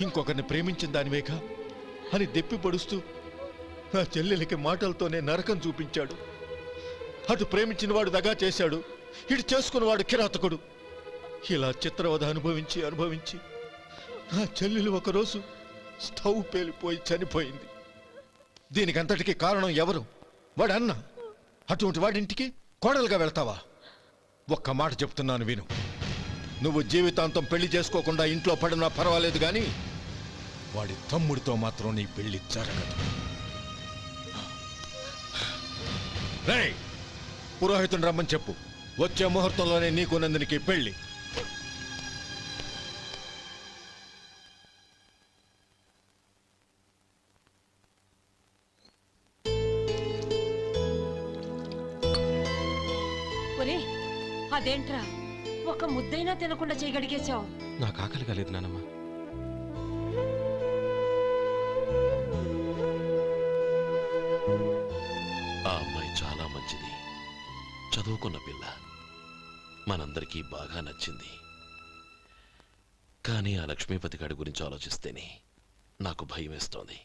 ఇంకొకరిని ప్రేమించిన దానివేక అని దెప్పి పడుస్తూ నా చెల్లెలికి మాటలతోనే నరకం చూపించాడు. అటు ప్రేమించిన వాడు దగా చేశాడు. ఇటు చేసుకున్నవాడు కిరాతకుడు. ఇలా చిత్రవధ అనుభవించి అనుభవించి నా చెల్లెలు ఒకరోజు స్టవ్ పేలిపోయి చనిపోయింది. దీనికంతటికి కారణం ఎవరు? వాడు అన్న అటువంటి వాడింటికి కోడలుగా వెళ్తావా? ఒక్క మాట చెప్తున్నాను విను. నువ్వు జీవితాంతం పెళ్ళి చేసుకోకుండా ఇంట్లో పడినా పర్వాలేదు కానీ వాడి తమ్ముడితో మాత్రం నీ పెళ్ళి జరగదు. రేయ్ పురోహితుని రమ్మని చెప్పు. వచ్చే ముహూర్తంలోనే నీకు నందునికి పెళ్ళి. ముద్దైనా తినకుండా చేయగడిగేశావు నాకు ఆకలి కాలేదు నానమ్మ. ఆ అమ్మాయి చాలా మంచిది. చదువుకున్న పిల్ల. మనందరికీ బాగా నచ్చింది. కానీ ఆ లక్ష్మీపతి గారి గురించి ఆలోచిస్తేనే నాకు భయం వేస్తోంది.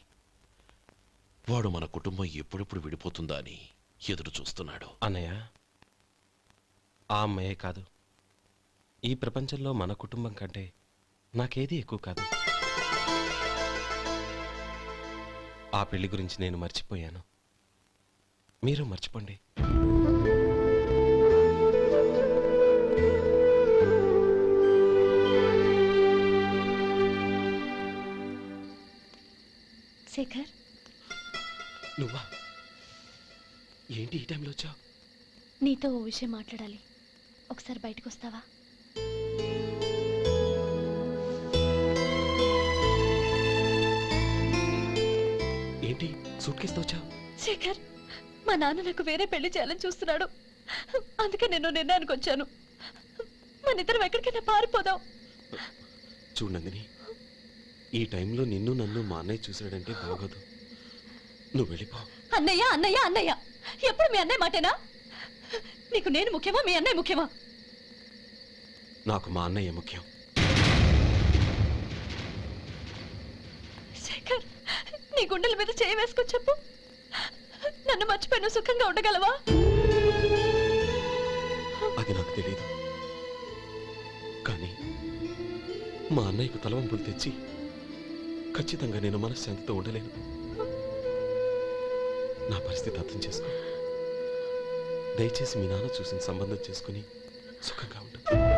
వాడు మన కుటుంబం ఎప్పుడెప్పుడు విడిపోతుందా అని ఎదురు చూస్తున్నాడు. అన్నయ్య ఆ అమ్మాయే కాదు. ఈ ప్రపంచంలో మన కుటుంబం కంటే నాకేది ఎక్కువ కాదు. ఆ పెళ్ళి గురించి నేను మర్చిపోయాను. మీరు మర్చిపోండి. శేఖర్? నువ్వా? ఏంటి ఈ టైంలో వచ్చావు? నీతో ఓ విషయం మాట్లాడాలి. ఒకసారి బయటకు వస్తావా? సూట్ వచ్చావు? శేఖర్ మా నాన్న నాకు వేరే పెళ్ళి చేయాలని చూస్తున్నాడు. అందుకే నేను నిర్ణయానికి వచ్చాను. మన ఇద్దరం ఎక్కడికైనా పారిపోదాం. చూడు నందిని ఈ టైంలో నిన్ను నన్ను మా అన్నయ్య చూశాడంటే బాగోదు. నువ్వు వెళ్ళిపో. అన్నయ్య అన్నయ్య అన్నయ్య ఎప్పుడు మీ అన్నయ్య మాటేనా? నీకు నేను ముఖ్యమా మీ అన్నయ్య ముఖ్యమా? నాకు మా అన్నయ్య ముఖ్యం. నీ గుండెల మీద చేయి వేసుకొని చెప్పు. నన్ను మర్చిపోయిన సుఖంగా ఉండగలవా? అది నాకు తెలియదు కానీ మా అన్నయ్యకు తలవంపులు తెచ్చి ఖచ్చితంగా నేను మనశ్శాంతితో ఉండలేను. నా పరిస్థితి అర్థం చేసుకో. దయచేసి మీ నాన్న చూసిన సంబంధం చేసుకుని సుఖంగా ఉంటుంది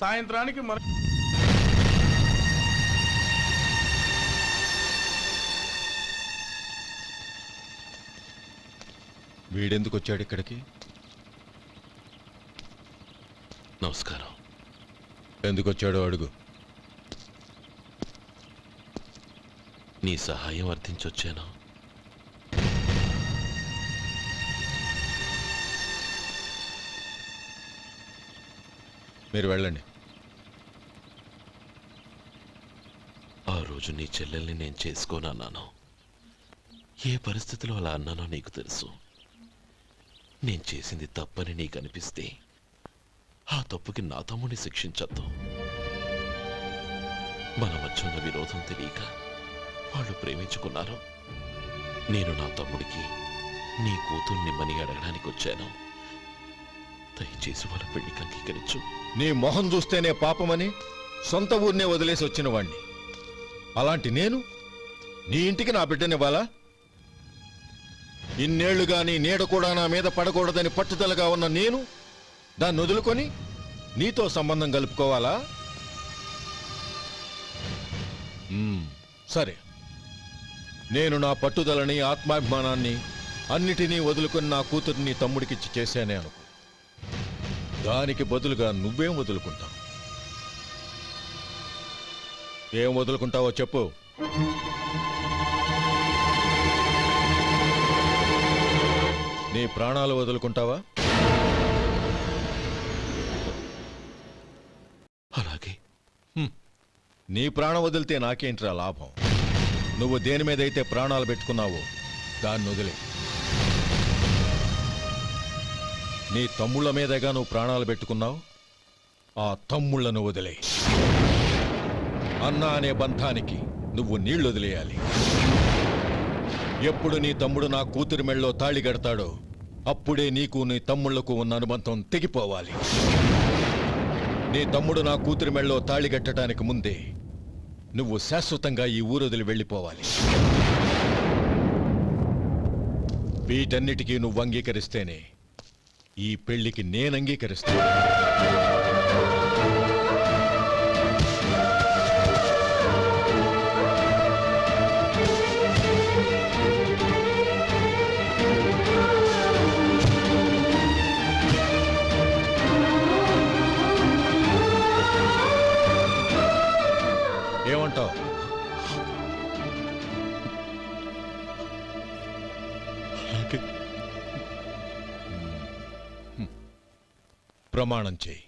సాయంత్రానికి మన వీడెందుకు వచ్చాడు ఇక్కడికి? నమస్కారం. ఎందుకు వచ్చాడో అడుగు. నీ సహాయం అర్థించొచ్చాను? మీరు వెళ్ళండి. ఆ రోజు నీ చెల్లెల్ని నేను చేసుకోనన్నాను. ఏ పరిస్థితిలో అలా అన్నానో నీకు తెలుసు. నేను చేసింది తప్పని నీకు అనిపిస్తే ఆ తప్పుకి నా తమ్ముడిని శిక్షించద్దు. మన మధ్య ఉన్న విరోధం తెలియక వాళ్ళు ప్రేమించుకున్నారు. నేను నా తమ్ముడికి నీ కూతుర్ని మని అడగడానికి వచ్చాను. దయచేసి వాళ్ళ పెళ్ళికి అంగీకరించు. నీ మొహం చూస్తేనే పాపమని సొంత ఊరినే వదిలేసి వచ్చిన వాణ్ణి. అలాంటి నేను? నీ ఇంటికి నా బిడ్డనివ్వాలా ఇన్నేళ్ళుగా నీ నీడ కూడా నా మీద పడకూడదని పట్టుదలగా ఉన్న నేను దాన్ని వదులుకొని నీతో సంబంధం కలుపుకోవాలా? సరే. నేను నా పట్టుదలని ఆత్మాభిమానాన్ని అన్నిటినీ వదులుకొని నా కూతుర్ని తమ్ముడికిచ్చి చేశానే అనుకో. దానికి బదులుగా నువ్వేం వదులుకుంటావు? ఏం వదులుకుంటావో చెప్పు. నీ ప్రాణాలు వదులుకుంటావా? అలాగే. నీ ప్రాణం వదిలితే నాకేంట్రా లాభం? నువ్వు దేని మీదైతే ప్రాణాలు పెట్టుకున్నావో దాన్ని వదిలే. నీ తమ్ముళ్ళ మీదేగా నువ్వు ప్రాణాలు పెట్టుకున్నావు? ఆ తమ్ముళ్ళను వదిలే. అన్న అనే బంధానికి నువ్వు నీళ్ళు వదిలేయాలి. ఎప్పుడు నీ తమ్ముడు నా కూతురి మెళ్ళలో తాళి కడతాడో అప్పుడే నీకు నీ తమ్ముళ్ళకు ఉన్న అనుబంధం తెగిపోవాలి. నీ తమ్ముడు నా కూతురి మెళ్ళలో తాళి కట్టడానికి ముందే నువ్వు శాశ్వతంగా ఈ ఊరొదిలి వెళ్ళిపోవాలి. వీటన్నిటికీ నువ్వు అంగీకరిస్తేనే ఈ పెళ్ళికి నేను అంగీకరిస్తాను. ఏమంటావు? ప్రమాణం చేయి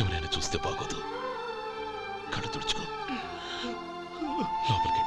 ఎవరైనా చూస్తే బాగోదు. కళ్ళు తుడుచుకో. లోపలికి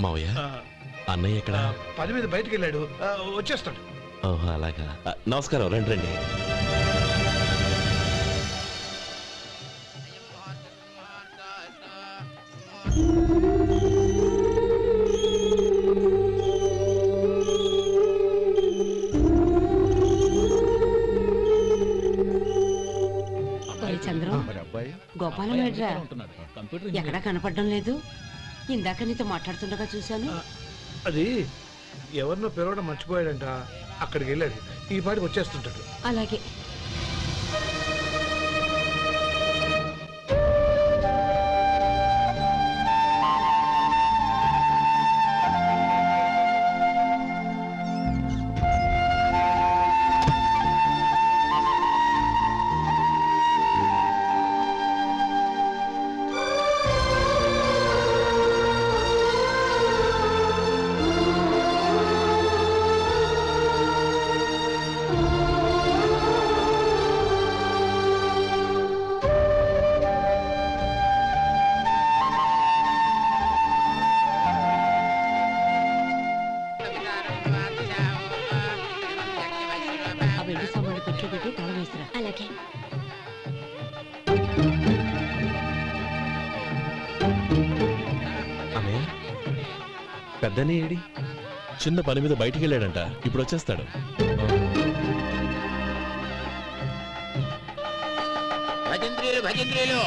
మావయ్య అన్నయ్య ఎక్కడ? పది మీద బయటికి వెళ్ళాడు వచ్చేస్తాడు. ఓహో అలాగా. నమస్కారం రండి రండి. ఎక్కడా కనపడడం లేదు. ఇందాక నీతో మాట్లాడుతుండగా చూశాను. అది ఎవరినో పిలవడం మర్చిపోయాడంట. అక్కడికి వెళ్ళాడు. ఈ పాటికి వచ్చేస్తుంటాడు. అలాగే. పెద్దనే ఏడి? చిన్న పని మీద బయటికి వెళ్ళాడంట. ఇప్పుడు వచ్చేస్తాడు. భజంత్రీలు భజంత్రీలు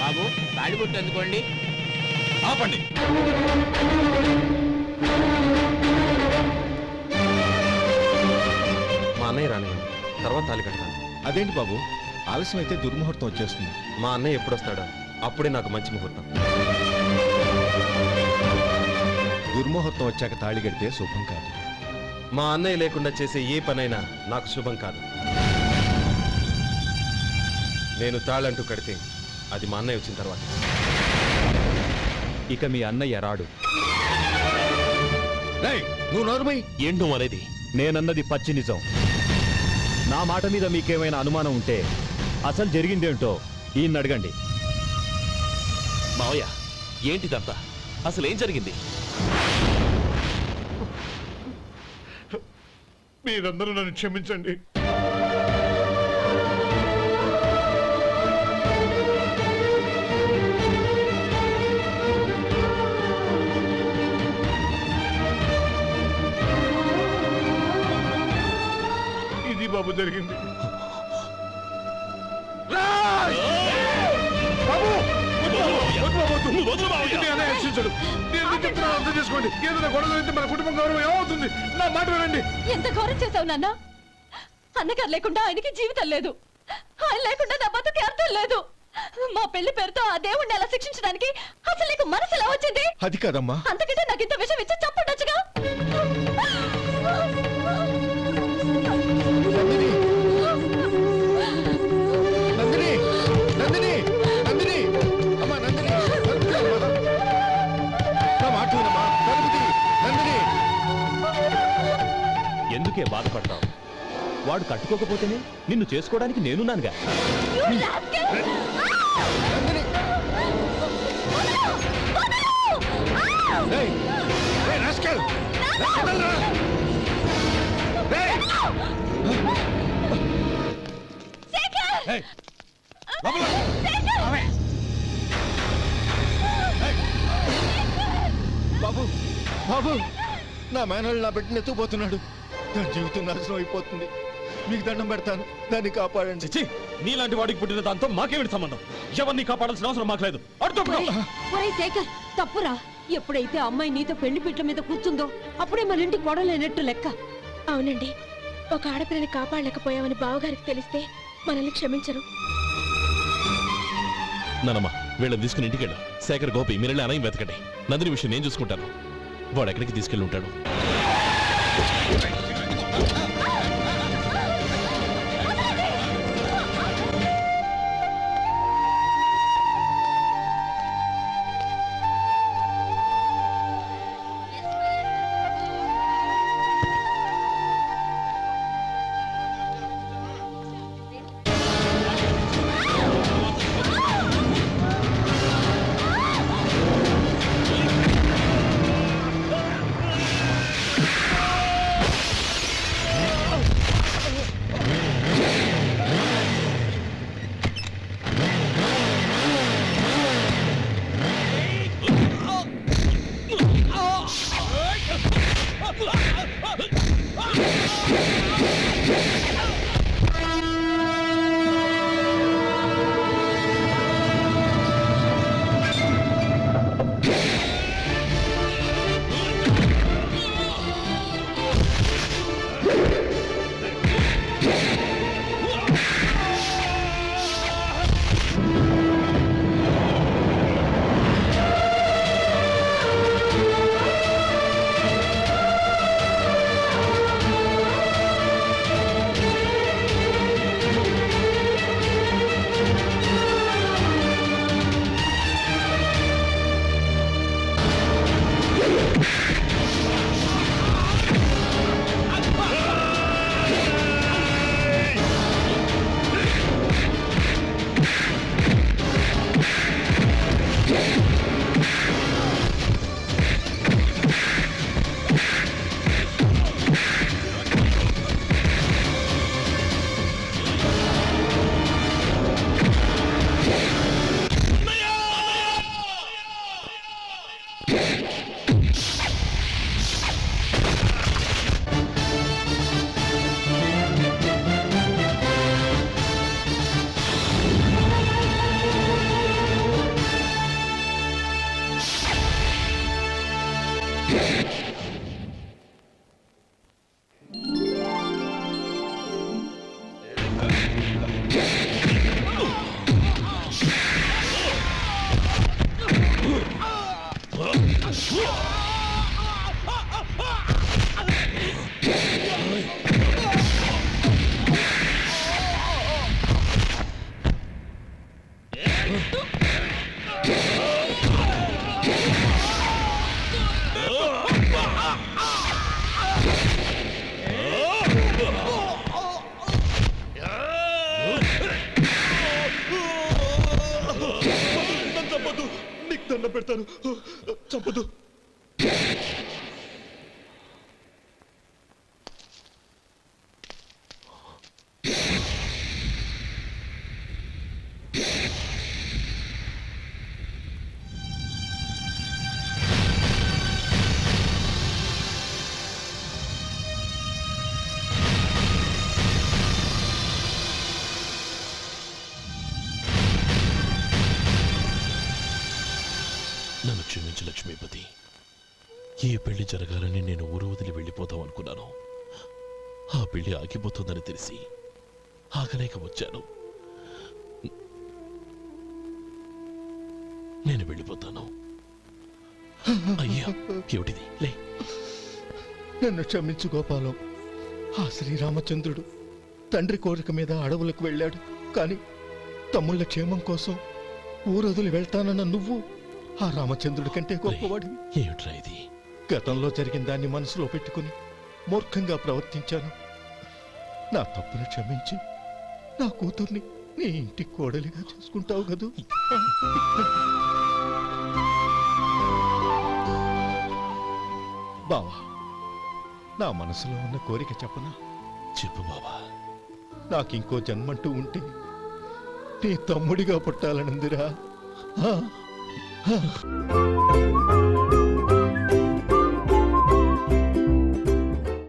బాబు తాడిబొట్టు అందుకోండి. ఆపండి. మా అన్నయ్య రానివ్వండి. తర్వాత తాలి కడతాను. అదేంటి బాబు? ఆలస్యం అయితే దుర్ముహూర్తం వచ్చేస్తుంది. మా అన్నయ్య ఎప్పుడు వస్తాడో అప్పుడే నాకు మంచి ముహూర్తం. దుర్ముహూర్తం వచ్చాక తాళి కడితే శుభం కాదు. మా అన్నయ్య లేకుండా చేసే ఏ పనైనా నాకు శుభం కాదు. నేను తాళంటూ కడితే అది మా అన్నయ్య వచ్చిన తర్వాత. ఇక మీ అన్నయ్య రాడు. రేయ్, నువ్వు నోరుమై ఏంటో అనేది నేనన్నది పచ్చి నిజం. నా మాట మీద మీకేమైనా అనుమానం ఉంటే అసలు జరిగిందేంటో ఈయన అడగండి. మావయ్య ఏంటిదంతా? అసలు ఏం జరిగింది? మీరందరూ నన్ను క్షమించండి. ఇది బాబు జరిగింది. బాబు! నువ్వు నేను అర్థం చేసుకోండి. ఏదైనా గొడవ అయితే మన కుటుంబం గౌరవం ఏమవుతుంది? నా మాట వినండి. ఎంత ఘోరం చేసావు నాన్న? అన్నగారు లేకుండా ఆయనకి జీవితం లేదు. ఆయన లేకుండా నా బతుకి అర్థం లేదు. మా పెళ్ళి పేరుతో ఆ దేవుణ్ణి అలా శిక్షించడానికి అసలు నీకు మనసు ఎలా వచ్చింది? అది కాదమ్మా. అంతకంటే నాకు ఇంత విషయం ఇచ్చి చంపడొచ్చుగా? ఎందుకే బాధపడతావు. వాడు కట్టుకోకపోతేనే నిన్ను చేసుకోవడానికి నేనున్నానుగా! బాబు బాబు నా మేనల్ నా బిడ్డను ఎత్తుకుపోతున్నాడు. నా జీవితం నాశనం అయిపోతుంది. మీకు దండం పెడతాను. దాన్ని కాపాడండి. చిచి నీలాంటి వాడికి పుట్టిన దాంతో మాకేమిటి సంబంధం. ఎవరిని కాపాడాల్సిన అవసరం మాకు లేదు. శేఖర్ తప్పురా. ఎప్పుడైతే అమ్మాయి నీతో పెళ్ళి పీటల మీద కూర్చుందో అప్పుడే మన ఇంటి కొడలేనట్టు లెక్క. అవునండి. ఒక ఆడపిల్లని కాపాడలేకపోయామని బావగారికి తెలిస్తే మనల్ని క్షమించరు. నానమ్మ వీళ్ళని తీసుకుని ఇంటికి వెళ్ళు శేఖర్ గోపి మీరు అనయం వెతకండి. నందిని విషయం నేను చూసుకుంటాను. వాడు ఎక్కడికి తీసుకెళ్ళి ఉంటాడు? ఈ పెళ్ళి జరగాలని నేను ఊరు వదిలి వెళ్ళిపోతాం అనుకున్నాను. ఆ పెళ్ళి ఆగిపోతుందని తెలిసి ఆగలేక వచ్చాను. నేను వెళ్ళిపోతాను. అయ్యా ఏమిటిది? లే. నన్ను క్షమించు గోపాలం. ఆ శ్రీరామచంద్రుడు తండ్రి కోరిక మీద అడవులకు వెళ్ళాడు. కానీ తమ్ముళ్ళ క్షేమం కోసం ఊరొదిలి వెళ్తానన్న నువ్వు ఆ రామచంద్రుడి కంటే గొప్పవాడివి. ఏమిట్రా ఇది? గతంలో జరిగిన దాన్ని మనసులో పెట్టుకుని మూర్ఖంగా ప్రవర్తించాను. నా తప్పును క్షమించి. నా కూతుర్ని నీ ఇంటి కోడలిగా చేసుకుంటావు కదూ. బావా నా మనసులో ఉన్న కోరిక చెప్పనా? చెప్పు బాబా నాకింకో జన్మంటూ ఉంటే నీ తమ్ముడిగా పుట్టాలనుందిరా.